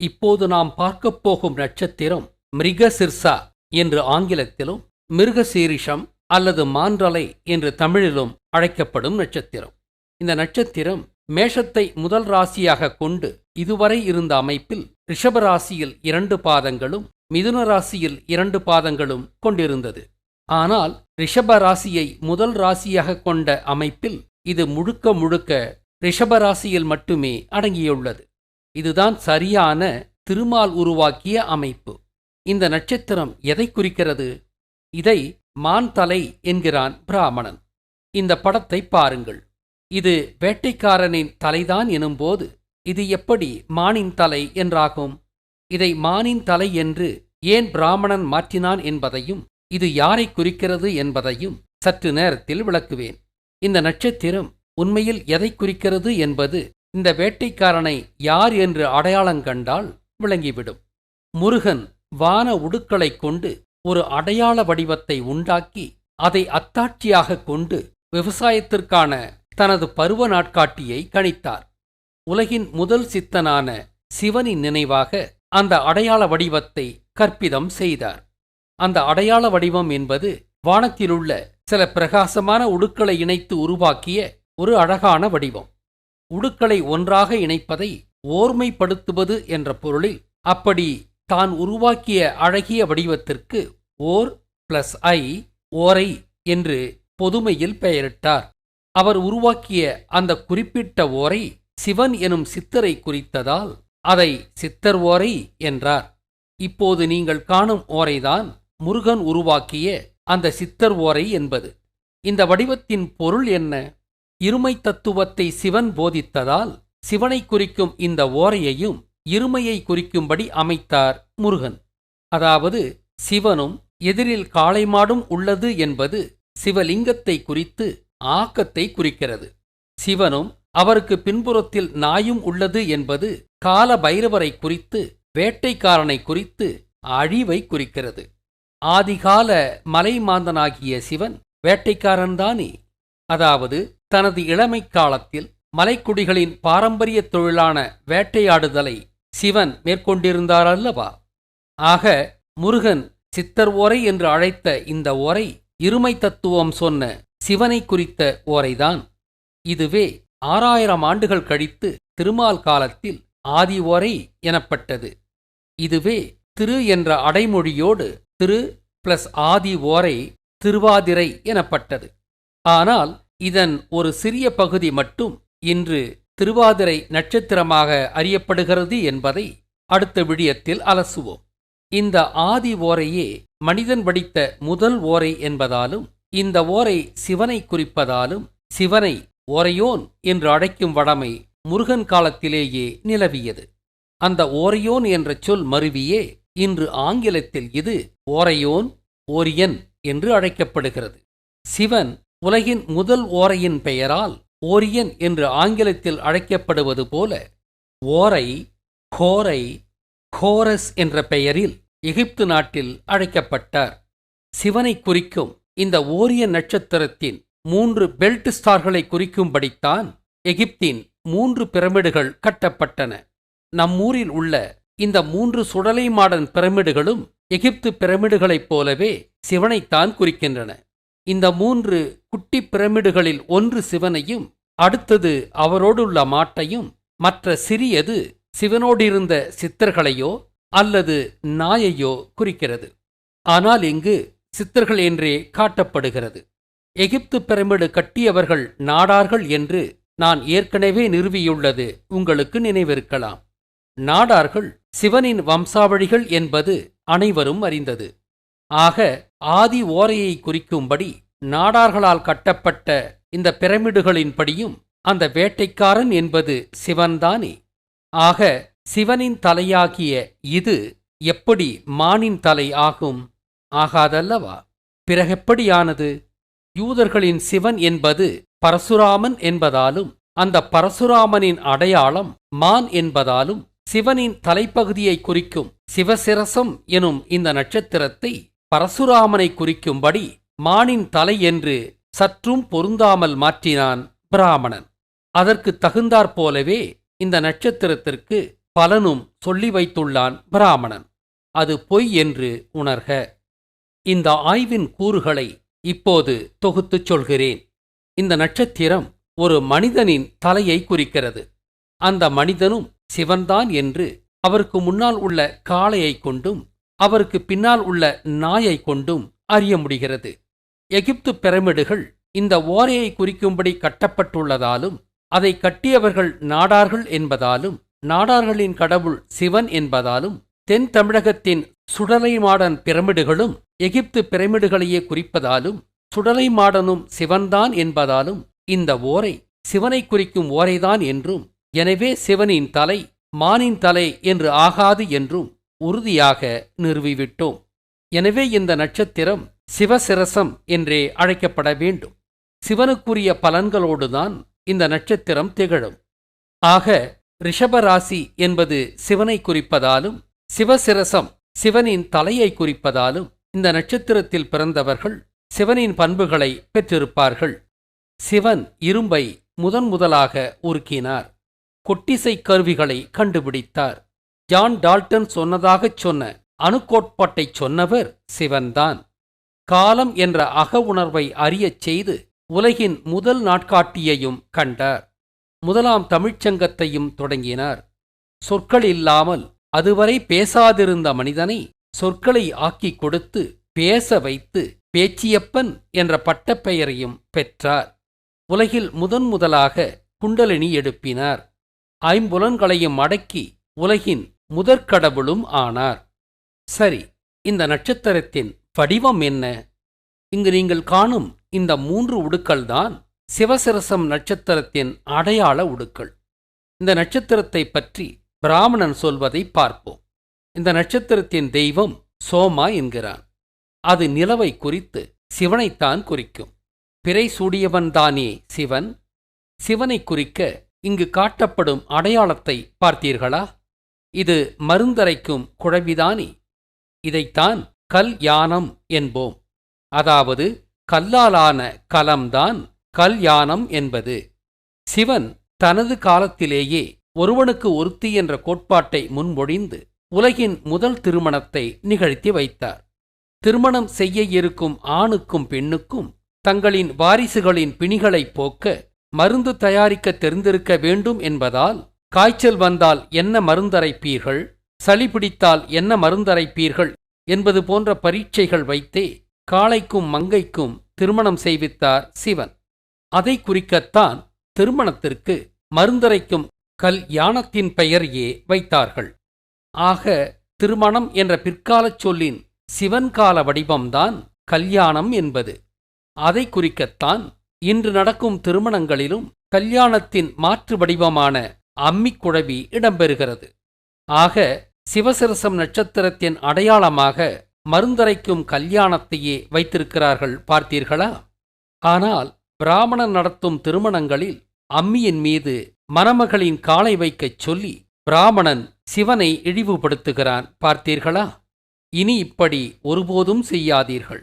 இப்போது நாம் பார்க்கப் போகும் நட்சத்திரம் மிருகசிர்சா என்று ஆங்கிலத்திலும் மிருகசீரிஷம் அல்லது மான்றலை என்று தமிழிலும் அழைக்கப்படும் நட்சத்திரம். இந்த நட்சத்திரம் மேஷத்தை முதல் ராசியாக கொண்டு இதுவரை இருந்த அமைப்பில் ரிஷபராசியில் இரண்டு பாதங்களும் மிதுன ராசியில் இரண்டு பாதங்களும் கொண்டிருந்தது. ஆனால் ரிஷப ராசியை முதல் ராசியாக கொண்ட அமைப்பில் இது முழுக்க முழுக்க ரிஷபராசியில் மட்டுமே அடங்கியுள்ளது. இதுதான் சரியான திருமால் உருவாக்கிய அமைப்பு. இந்த நட்சத்திரம் எதை குறிக்கிறது? இதை மான் தலை என்கிறான் பிராமணன். இந்த படத்தை பாருங்கள். இது வேட்டைக்காரனின் தலைதான் எனும்போது இது எப்படி மானின் தலை என்றாகும்? இதை மானின் தலை என்று ஏன் பிராமணன் மாற்றினான் என்பதையும் இது யாரை குறிக்கிறது என்பதையும் சற்று நேரத்தில் விளக்குவேன். இந்த நட்சத்திரம் உண்மையில் எதை குறிக்கிறது என்பது இந்த வேட்டைக்காரனை யார் என்று அடையாளம் கண்டால் விளங்கிவிடும். முருகன் வான உடுக்களைக் கொண்டு ஒரு அடையாள வடிவத்தை உண்டாக்கி அதை அத்தாட்சியாக கொண்டு விவசாயத்திற்கான தனது பருவ நாட்காட்டியை கணித்தார். உலகின் முதல் சித்தனான சிவனின் நினைவாக அந்த அடையாள வடிவத்தை கற்பிதம் செய்தார். அந்த அடையாள வடிவம் என்பது வானத்திலுள்ள சில பிரகாசமான உடுக்களை இணைத்து உருவாக்கிய ஒரு அழகான வடிவம். உடுக்களை ஒன்றாக இணைப்பதை ஓர்மைப்படுத்துவது என்ற பொருளில் அப்படி தான் உருவாக்கிய அழகிய வடிவத்திற்கு ஓர் பிளஸ் ஐ ஓரை என்று பொதுமையில் பெயரிட்டார். அவர் உருவாக்கிய அந்த குறிப்பிட்ட ஓரை சிவன் எனும் சித்தரை குறித்ததால் அதை சித்தர் ஓரை என்றார். இப்போது நீங்கள் காணும் ஓரைதான் முருகன் உருவாக்கிய அந்த சித்தர் ஓரை என்பது. இந்த வடிவத்தின் பொருள் என்ன? இருமை தத்துவத்தை சிவன் போதித்ததால் சிவனை குறிக்கும் இந்த ஓரையையும் இருமையை குறிக்கும்படி அமைத்தார் முருகன். அதாவது சிவனும் எதிரில் காளை மாடும் உள்ளது என்பது சிவலிங்கத்தை குறித்து ஆக்கத்தை குறிக்கிறது. சிவனும் அவருக்கு பின்புறத்தில் நாயும் உள்ளது என்பது கால பைரவரை குறித்து வேட்டைக்காரனை குறித்து அழிவை குறிக்கிறது. ஆதிகால மலைமாந்தனாகிய சிவன் வேட்டைக்காரன்தானே அதாவது தனது இளமை காலத்தில் மலைக்குடிகளின் பாரம்பரிய தொழிலான வேட்டையாடுதலை சிவன் மேற்கொண்டிருந்தார் அல்லவா? ஆக முருகன் சித்தர் ஓரை என்று அழைத்த இந்த ஓரை இருமை தத்துவம் சொன்ன சிவனை குறித்த ஓரைதான். இதுவே ஆறாயிரம் ஆண்டுகள் கழித்து திருமால் காலத்தில் ஆதி ஓரை எனப்பட்டது. இதுவே திரு என்ற அடைமொழியோடு திரு பிளஸ் ஆதி ஓரை திருவாதிரை எனப்பட்டது. ஆனால் இதன் ஒரு சிறிய பகுதி மட்டும் இன்று திருவாதிரை நட்சத்திரமாக அறியப்படுகிறது என்பதை அடுத்த விடியத்தில் அலசுவோம். இந்த ஆதி ஓரையே மனிதன் வடித்த முதல் ஓரை என்பதாலும் இந்த ஓரை சிவனை குறிப்பதாலும் சிவனை ஓரையோன் என்று அழைக்கும் வடமை முருகன் காலத்திலேயே நிலவியது. அந்த ஓரையோன் என்ற சொல் மருவியே இன்று ஆங்கிலத்தில் இது ஓரையோன் ஓரியன் என்று அழைக்கப்படுகிறது. சிவன் உலகின் முதல் ஓரையின் பெயரால் ஓரியன் என்று ஆங்கிலத்தில் அழைக்கப்படுவது போல ஓரை கோரை கோரஸ் என்ற பெயரில் எகிப்து நாட்டில் அழைக்கப்பட்டார். சிவனை குறிக்கும் இந்த ஓரியன் நட்சத்திரத்தின் மூன்று பெல்ட் ஸ்டார்களை குறிக்கும்படித்தான் எகிப்தின் மூன்று பிரமிடுகள் கட்டப்பட்டன. நம்மூரில் உள்ள இந்த மூன்று சுடலை மாடன் பிரமிடுகளும் எகிப்து பிரமிடுகளைப் போலவே சிவனைத்தான் குறிக்கின்றன. இந்த மூன்று குட்டி பிரமிடுகளில் ஒன்று சிவனையும் அடுத்தது அவரோடுள்ள மாட்டையும் மற்ற சிறியது சிவனோடிருந்த சித்தர்களையோ அல்லது நாயையோ குறிக்கிறது. ஆனால் இங்கு சித்தர்கள் என்றே காட்டப்படுகிறது. எகிப்து பிரமிடு கட்டியவர்கள் நாடார்கள் என்று நான் ஏற்கனவே நிறுவியுள்ளது. உங்களுக்கு நினைவிருக்கலாம். நாடார்கள் சிவனின் வம்சாவழிகள் என்பது அனைவரும் அறிந்தது. ஆக ஆதி ஓரையை குறிக்கும்படி நாடார்களால் கட்டப்பட்ட இந்த பிரமிடுகளின்படியும் அந்த வேட்டைக்காரன் என்பது சிவன்தானே. ஆக சிவனின் தலையாகிய இது எப்படி மானின் தலை ஆகும்? ஆகாதல்லவா? பிறகெப்படியானது? யூதர்களின் சிவன் என்பது பரசுராமன் என்பதாலும் அந்த பரசுராமனின் அடையாளம் மான் என்பதாலும் சிவனின் தலைப்பகுதியை குறிக்கும் சிவசிரசம் எனும் இந்த நட்சத்திரத்தை பரசுராமனை குறிக்கும்படி மானின் தலை என்று சற்றும் பொருந்தாமல் மாற்றினான் பிராமணன். அதற்கு தகுந்தாற் போலவே இந்த நட்சத்திரத்திற்கு பலனும் சொல்லி வைத்துள்ளான் பிராமணன். அது பொய் என்று உணர்க. இந்த ஆய்வின் கூறுகளை இப்போது தொகுத்துச் சொல்கிறேன். இந்த நட்சத்திரம் ஒரு மனிதனின் தலையை குறிக்கிறது. அந்த மனிதனும் சிவன்தான் என்று அவருக்கு முன்னால் உள்ள காளையைக் கொண்டும் அவருக்கு பின்னால் உள்ள நாயைக் கொண்டும் அறிய முடிகிறது. எகிப்து பிரமிடுகள் இந்த ஓரையை குறிக்கும்படி கட்டப்பட்டுள்ளதாலும் அதை கட்டியவர்கள் நாடார்கள் என்பதாலும் நாடார்களின் கடவுள் சிவன் என்பதாலும் தென் தமிழகத்தின் சுடலைமாடன் பிரமிடுகளும் எகிப்து பிரமிடுகளையே குறிப்பதாலும் சுடலைமாடனும் சிவன்தான் என்பதாலும் இந்த ஓரை சிவனை குறிக்கும் ஓரைதான் என்றும் எனவே சிவனின் தலை மானின் தலை என்று ஆகாது என்றும் உறுதியாக நிறுவிவிட்டோம். எனவே இந்த நட்சத்திரம் சிவசிரசம் என்றே அழைக்கப்பட வேண்டும். சிவனுக்குரிய பலன்களோடுதான் இந்த நட்சத்திரம் திகழும். ஆக ரிஷபராசி என்பது சிவனை குறிப்பதாலும் சிவசிரசம் சிவனின் தலையை குறிப்பதாலும் இந்த நட்சத்திரத்தில் பிறந்தவர்கள் சிவனின் பண்புகளை பெற்றிருப்பார்கள். சிவன் இரும்பை முதன் முதலாக உருக்கினார். கொட்டிசை கருவிகளை கண்டுபிடித்தார். ஜான் டால்டன் சொன்னதாகச் சொன்ன அணுக்கோட்பாட்டைச் சொன்னவர் சிவன்தான். காலம் என்ற அக உணர்வை அறியச் செய்து உலகின் முதல் நாட்காட்டியையும் கண்டார். முதலாம் தமிழ்ச்சங்கத்தையும் தொடங்கினார். சொற்கள் இல்லாமல் அதுவரை பேசாதிருந்த மனிதனை சொற்களை ஆக்கிக் கொடுத்து பேச வைத்து பேச்சியப்பன் என்ற பட்டப்பெயரையும் பெற்றார். உலகில் முதன் முதலாக குண்டலினி எடுப்பினார் ஐம்புலன்களையும் அடக்கி உலகின் முதற்கடவுளும் ஆனார். சரி இந்த நட்சத்திரத்தின் வடிவம் என்ன? இங்கு நீங்கள் காணும் இந்த மூன்று உடுக்கள்தான் சிவசிரசம் நட்சத்திரத்தின் அடையாள உடுக்கள். இந்த நட்சத்திரத்தை பற்றி பிராமணன் சொல்வதை பார்ப்போம். இந்த நட்சத்திரத்தின் தெய்வம் சோமா என்கிறான். அது நிலவை குறித்து சிவனைத்தான் குறிக்கும். பிறை சூடியவன்தானே சிவன். சிவனை குறிக்க இங்கு காட்டப்படும் அடையாளத்தை பார்த்தீர்களா? இது மருந்தரைக்கும் குழவிதானே. இதைத்தான் கல் யானம் என்போம். அதாவது கல்லாலான கலம்தான் கல்யாணம் என்பது. சிவன் தனது காலத்திலேயே ஒருவனுக்கு ஒருத்தி என்ற கோட்பாட்டை முன்மொழிந்து உலகின் முதல் திருமணத்தை நிகழ்த்தி வைத்தார். திருமணம் செய்ய இருக்கும் ஆணுக்கும் பெண்ணுக்கும் தங்களின் வாரிசுகளின் பிணிகளைப் போக்க மருந்து தயாரிக்க தெரிந்திருக்க வேண்டும் என்பதால் காய்ச்சல் வந்தால் என்ன மருந்தரைப்பீர்கள்? சளி பிடித்தால் என்ன மருந்தரைப்பீர்கள்? என்பது போன்ற பரீட்சைகள் வைத்தே காளைக்கும் மங்கைக்கும் திருமணம் செய்வித்தார் சிவன். அதை குறிக்கத்தான் திருமணத்திற்கு மருந்தரைக்கும் கல் யானத்தின் பெயரையே வைத்தார்கள். ஆக திருமணம் என்ற பிற்காலச் சொல்லின் சிவன் கால வடிவம்தான் கல்யாணம் என்பது. அதை குறிக்கத்தான் இன்று நடக்கும் திருமணங்களிலும் கல்யாணத்தின் மாற்று வடிவமான அம்மிக்குழவி இடம்பெறுகிறது. ஆக சிவசிரசம் நட்சத்திரத்தின் அடையாளமாக மருந்தரைக்கும் கல்யாணத்தையே வைத்திருக்கிறார்கள் பார்த்தீர்களா? ஆனால் பிராமணன் நடத்தும் திருமணங்களில் அம்மியின் மீது மணமகளின் காலை வைக்கச் சொல்லி பிராமணன் சிவனை இழிவுபடுத்துகிறான் பார்த்தீர்களா? இனி இப்படி ஒருபோதும் செய்யாதீர்கள்.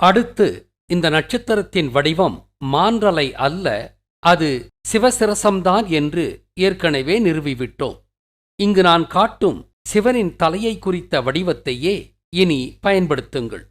அடுத்து இந்த நட்சத்திரத்தின் வடிவம் மான்றலை அல்ல அது சிவசிரசம்தான் என்று ஏற்கனவே நிறுவிவிட்டோம். இங்கு நான் காட்டும் சிவனின் தலையை குறித்த வடிவத்தையே இனி பயன்படுத்துங்கள்.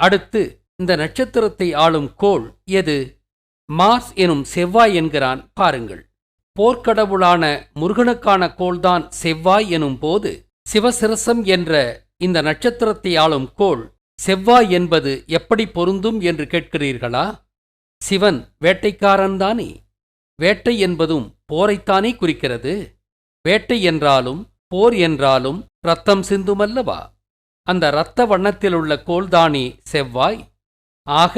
அடுத்து இந்த நட்சத்திரத்தை ஆளும் கோள் எது? மார்ஸ் எனும் செவ்வாய் என்கிறான் பாருங்கள். போர்க்கடவுளான முருகனுக்கான கோள்தான் செவ்வாய் எனும் போது சிவசிரசம் என்ற இந்த நட்சத்திரத்தை ஆளும் கோள் செவ்வாய் என்பது எப்படி பொருந்தும் என்று கேட்கிறீர்களா? சிவன் வேட்டைக்காரன்தானே? வேட்டை என்பதும் போரைத்தானே குறிக்கிறது? வேட்டை என்றாலும் போர் என்றாலும் ரத்தம் சிந்துமல்லவா? அந்த இரத்த வண்ணத்திலுள்ள கோள்தானே செவ்வாய்? ஆக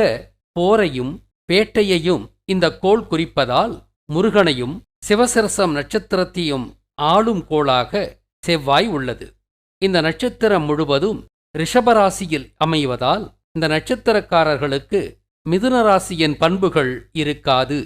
போரையும் வேட்டையையும் இந்த கோள் குறிப்பதால் முருகனையும் சிவசரசம் நட்சத்திரத்தையும் ஆளும் கோளாக செவ்வாய் உள்ளது. இந்த நட்சத்திரம் முழுவதும் ரிஷபராசியில் அமைவதால் இந்த நட்சத்திரக்காரர்களுக்கு மிதுன ராசியின் பண்புகள் இருக்காது.